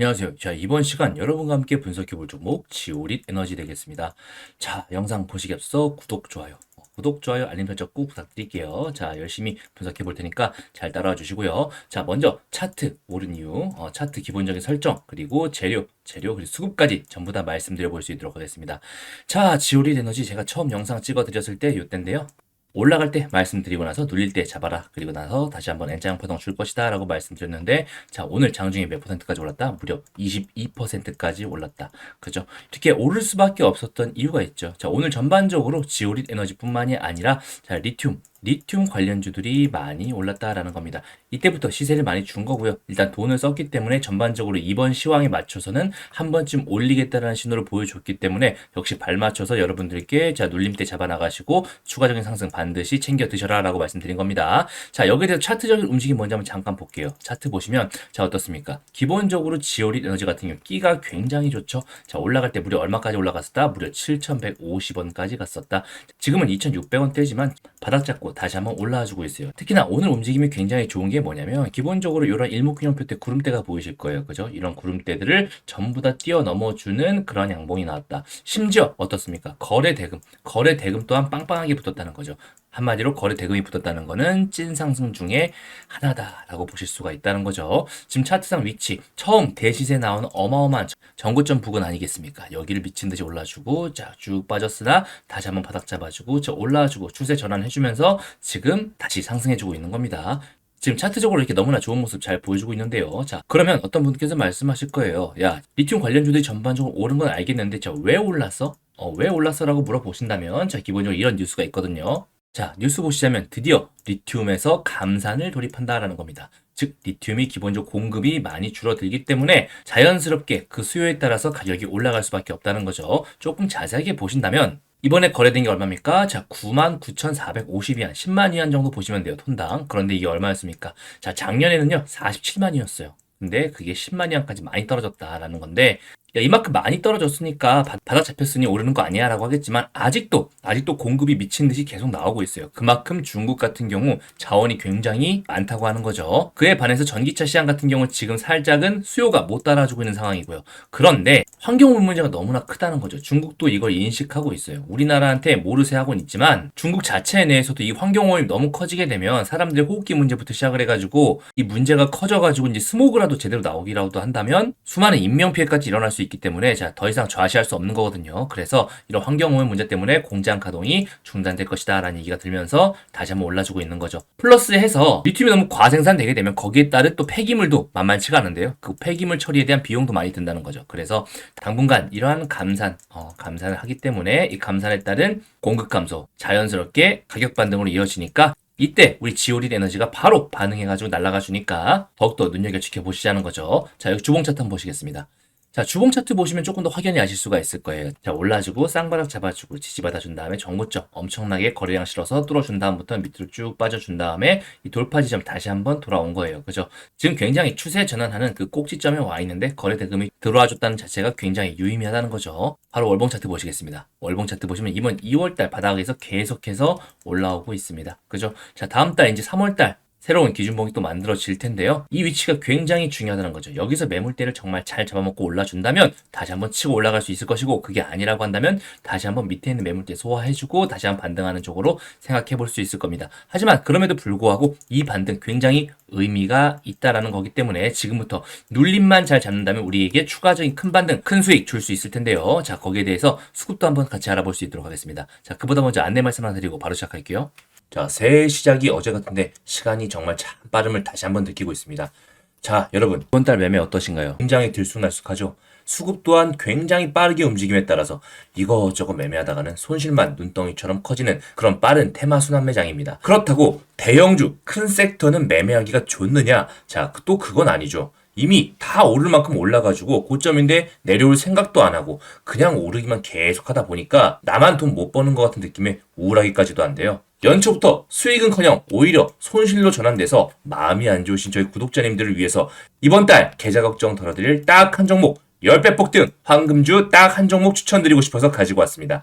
안녕하세요. 자, 이번 시간 여러분과 함께 분석해 볼 종목 지오릿 에너지 되겠습니다. 자, 영상 보시기 앞서 구독, 좋아요. 어, 구독, 좋아요, 알림 설정 꼭 부탁드릴게요. 자, 열심히 분석해 볼 테니까 잘 따라와 주시고요. 자, 먼저 차트 오른 이유, 어, 차트 기본적인 설정, 그리고 재료, 재료, 그리고 수급까지 전부 다 말씀드려 볼 수 있도록 하겠습니다. 자, 지오릿 에너지 제가 처음 영상 찍어 드렸을 때 이때인데요. 올라갈 때 말씀드리고 나서 눌릴 때 잡아라. 그리고 나서 다시 한번 N장 포동 줄 것이다. 라고 말씀드렸는데, 자, 오늘 장중에 몇 퍼센트까지 올랐다? 무려 22%까지 올랐다. 그죠? 이렇게 오를 수밖에 없었던 이유가 있죠. 자, 오늘 전반적으로 지오릿 에너지뿐만이 아니라, 자, 리튬, 리튬 관련주들이 많이 올랐다라는 겁니다. 이때부터 시세를 많이 준 거고요. 일단 돈을 썼기 때문에 전반적으로 이번 시황에 맞춰서는 한 번쯤 올리겠다라는 신호를 보여줬기 때문에 역시 발맞춰서 여러분들께 자 눌림대 잡아 나가시고 추가적인 상승 반드시 챙겨 드셔라라고 말씀드린 겁니다. 자 여기에 대해서 차트적인 움직임 먼저 한번 잠깐 볼게요. 차트 보시면 자 어떻습니까? 기본적으로 지오릿 에너지 같은 경우 끼가 굉장히 좋죠. 자 올라갈 때 무려 얼마까지 올라갔었다? 무려 7,150원까지 갔었다. 지금은 2,600원대지만 바닥 잡고 다시 한번 올라와 주고 있어요. 특히나 오늘 움직임이 굉장히 좋은 게 뭐냐면 기본적으로 이런 일목균형표 때 구름대가 보이실 거예요. 그죠? 이런 구름대들을 전부 다 뛰어넘어 주는 그런 양봉이 나왔다. 심지어 어떻습니까? 거래 대금, 거래 대금 또한 빵빵하게 붙었다는 거죠. 한마디로 거래 대금이 붙었다는 거는 찐 상승 중에 하나다라고 보실 수가 있다는 거죠. 지금 차트상 위치 처음 대시세 나오는 어마어마한 전고점 부근 아니겠습니까? 여기를 미친 듯이 올라주고 자쭉 빠졌으나 다시 한번 바닥 잡아주고 저 올라주고 추세 전환해주면서 지금 다시 상승해주고 있는 겁니다. 지금 차트적으로 이렇게 너무나 좋은 모습 잘 보여주고 있는데요. 자, 그러면 어떤 분께서 말씀하실 거예요. 야, 리튬 관련주들이 전반적으로 오른 건 알겠는데, 자, 왜 올랐어? 어, 왜 올랐어? 라고 물어보신다면, 자, 기본적으로 이런 뉴스가 있거든요. 자, 뉴스 보시자면 드디어 리튬에서 감산을 돌입한다라는 겁니다. 즉, 리튬이 기본적 공급이 많이 줄어들기 때문에 자연스럽게 그 수요에 따라서 가격이 올라갈 수밖에 없다는 거죠. 조금 자세하게 보신다면, 이번에 거래된 게 얼마입니까? 자, 99,450위안, 10만 위안 정도 보시면 돼요, 톤당. 그런데 이게 얼마였습니까? 자, 작년에는요, 47만이었어요. 근데 그게 10만 위안까지 많이 떨어졌다라는 건데, 야, 이만큼 많이 떨어졌으니까 바, 바닥 잡혔으니 오르는 거 아니야 라고 하겠지만 아직도 아직도 공급이 미친 듯이 계속 나오고 있어요. 그만큼 중국 같은 경우 자원이 굉장히 많다고 하는 거죠. 그에 반해서 전기차 시장 같은 경우 지금 살짝은 수요가 못 따라주고 있는 상황이고요. 그런데 환경오염 문제가 너무나 크다는 거죠. 중국도 이걸 인식하고 있어요. 우리나라한테 모르쇠 하고는 있지만 중국 자체 내에서도 이 환경오염이 너무 커지게 되면 사람들의 호흡기 문제부터 시작을 해가지고 이 문제가 커져가지고 이제 스모그라도 제대로 나오기라도 한다면 수많은 인명피해까지 일어날 수 있기 때문에 자, 더 이상 좌시할 수 없는 거거든요. 그래서 이런 환경오염 문제 때문에 공장 가동이 중단될 것이다 라는 얘기가 들면서 다시 한번 올라주고 있는 거죠. 플러스 해서 리튬이 너무 과생산되게 되면 거기에 따른 또 폐기물도 만만치가 않은데요. 그 폐기물 처리에 대한 비용도 많이 든다는 거죠. 그래서 당분간 이러한 감산, 어, 감산을 하기 때문에 이 감산에 따른 공급 감소 자연스럽게 가격 반등으로 이어지니까 이때 우리 지오릿 에너지가 바로 반응해가지고 날아가 주니까 더욱더 눈여겨 지켜보시자는 거죠. 자, 여기 주봉 차트 한번 보시겠습니다. 자, 주봉 차트 보시면 조금 더 확연히 아실 수가 있을 거예요. 자, 올라주고 쌍바닥 잡아주고 지지받아준 다음에 정고점 엄청나게 거래량 실어서 뚫어준 다음부터 밑으로 쭉 빠져준 다음에 이 돌파 지점 다시 한번 돌아온 거예요. 그죠? 지금 굉장히 추세 전환하는 그 꼭지점에 와 있는데 거래 대금이 들어와 줬다는 자체가 굉장히 유의미하다는 거죠. 바로 월봉 차트 보시겠습니다. 월봉 차트 보시면 이번 2월달 바닥에서 계속해서 올라오고 있습니다. 그죠? 자, 다음 달 이제 3월달 새로운 기준봉이 또 만들어질 텐데요. 이 위치가 굉장히 중요하다는 거죠. 여기서 매물대를 정말 잘 잡아먹고 올라준다면 다시 한번 치고 올라갈 수 있을 것이고 그게 아니라고 한다면 다시 한번 밑에 있는 매물대 소화해주고 다시 한번 반등하는 쪽으로 생각해 볼 수 있을 겁니다. 하지만 그럼에도 불구하고 이 반등 굉장히 의미가 있다라는 거기 때문에 지금부터 눌림만 잘 잡는다면 우리에게 추가적인 큰 반등, 큰 수익 줄 수 있을 텐데요. 자, 거기에 대해서 수급도 한번 같이 알아볼 수 있도록 하겠습니다. 자, 그보다 먼저 안내 말씀 하나 드리고 바로 시작할게요. 자, 새해 시작이 어제 같은데 시간이 정말 참 빠름을 다시 한번 느끼고 있습니다. 자, 여러분, 이번 달 매매 어떠신가요? 굉장히 들쑥날쑥하죠? 수급 또한 굉장히 빠르게 움직임에 따라서 이거저거 매매하다가는 손실만 눈덩이처럼 커지는 그런 빠른 테마 순환 매장입니다. 그렇다고 대형주, 큰 섹터는 매매하기가 좋느냐? 자, 또 그건 아니죠. 이미 다 오를 만큼 올라가지고 고점인데 내려올 생각도 안 하고 그냥 오르기만 계속 하다 보니까 나만 돈 못 버는 것 같은 느낌에 우울하기까지도 한데요. 연초부터 수익은커녕 오히려 손실로 전환돼서 마음이 안 좋으신 저희 구독자님들을 위해서 이번 달 계좌 걱정 덜어드릴 딱 한 종목 10배 폭등 황금주 딱 한 종목 추천드리고 싶어서 가지고 왔습니다.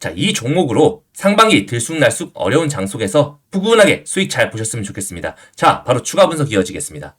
자, 이 종목으로 상반기 들쑥날쑥 어려운 장 속에서 푸근하게 수익 잘 보셨으면 좋겠습니다. 자, 바로 추가 분석 이어지겠습니다.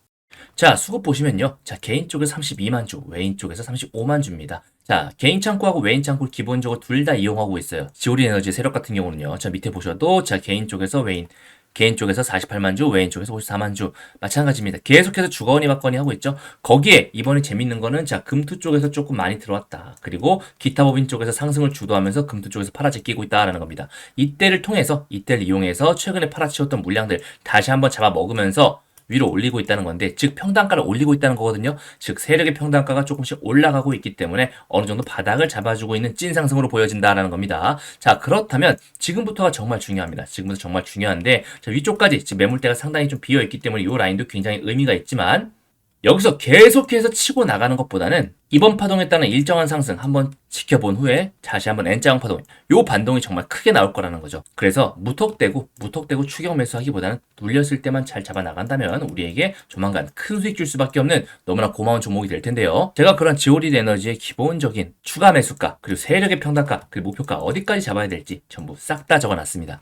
자, 수급 보시면요. 자, 개인 쪽에서 32만 주, 외인 쪽에서 35만 주입니다. 자, 자, 개인 창구하고 외인 창구를 기본적으로 둘 다 이용하고 있어요. 지오리 에너지 세력 같은 경우는요. 저 밑에 보셔도 자, 개인 쪽에서 외인, 개인 쪽에서 48만 주, 외인 쪽에서 54만 주. 마찬가지입니다. 계속해서 주거니 받거니 하고 있죠. 거기에 이번에 재밌는 거는 자, 금투 쪽에서 조금 많이 들어왔다. 그리고 기타 법인 쪽에서 상승을 주도하면서 금투 쪽에서 팔아제끼고 있다라는 겁니다. 이때를 통해서 이때를 이용해서 최근에 팔아치웠던 물량들 다시 한번 잡아 먹으면서 위로 올리고 있다는 건데 즉 평단가를 올리고 있다는 거거든요. 즉 세력의 평단가가 조금씩 올라가고 있기 때문에 어느 정도 바닥을 잡아주고 있는 찐 상승으로 보여진다라는 겁니다. 자 그렇다면 지금부터가 정말 중요합니다. 지금부터 정말 중요한데 자, 위쪽까지 지금 매물대가 상당히 좀 비어 있기 때문에 이 라인도 굉장히 의미가 있지만 여기서 계속해서 치고 나가는 것보다는 이번 파동에 따른 일정한 상승 한번 지켜본 후에 다시 한번 N자형 파동 요 반동이 정말 크게 나올 거라는 거죠. 그래서 무턱대고 무턱대고 추격 매수하기보다는 눌렸을 때만 잘 잡아 나간다면 우리에게 조만간 큰 수익 줄 수밖에 없는 너무나 고마운 종목이 될 텐데요. 제가 그런 지오리드 에너지의 기본적인 추가 매수가 그리고 세력의 평단가 그리고 목표가 어디까지 잡아야 될지 전부 싹 다 적어놨습니다.